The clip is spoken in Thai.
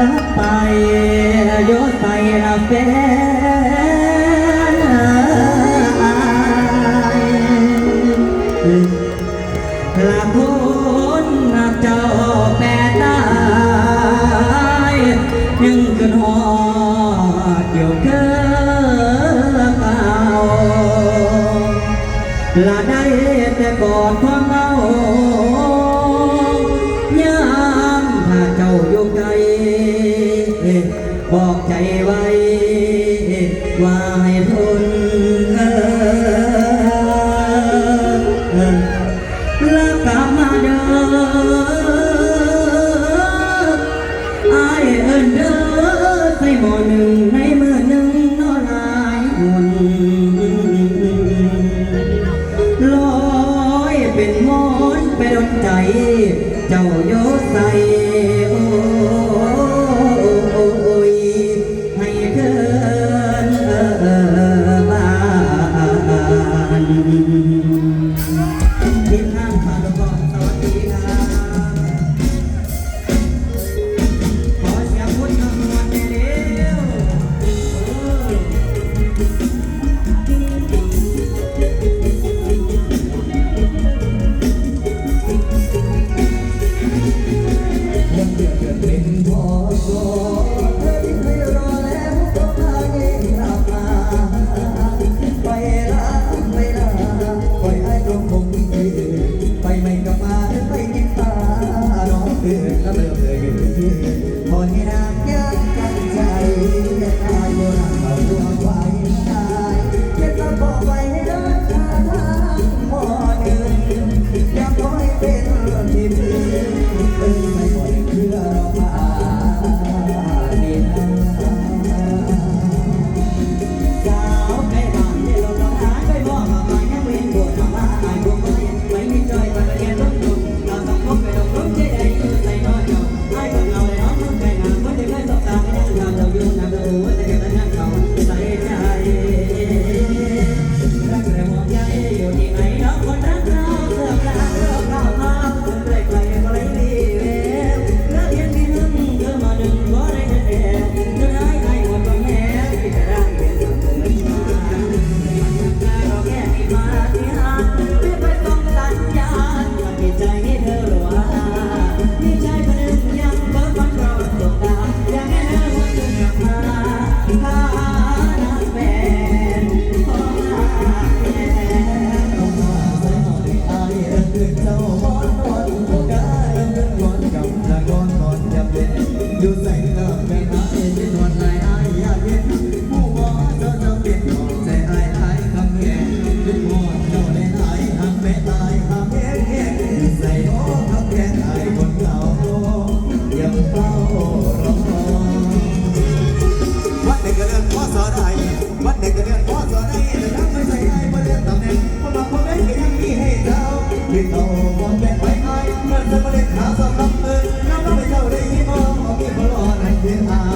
ลับไปโยใส่อาแฟนอายลาคนนักเจ้าแปรตายยังขึ้นหอดเกี่ยวเกินเก่าละได้แต่กอดความเงา ใจไว้ว่าให้ทนแล้วกลับมาเด้ออายเอินเด้อใส่หมอหนึ่งในมือหนึ่งนอลายหุ่นลอยเป็นหมอนไปโดนใจ ไป เวลา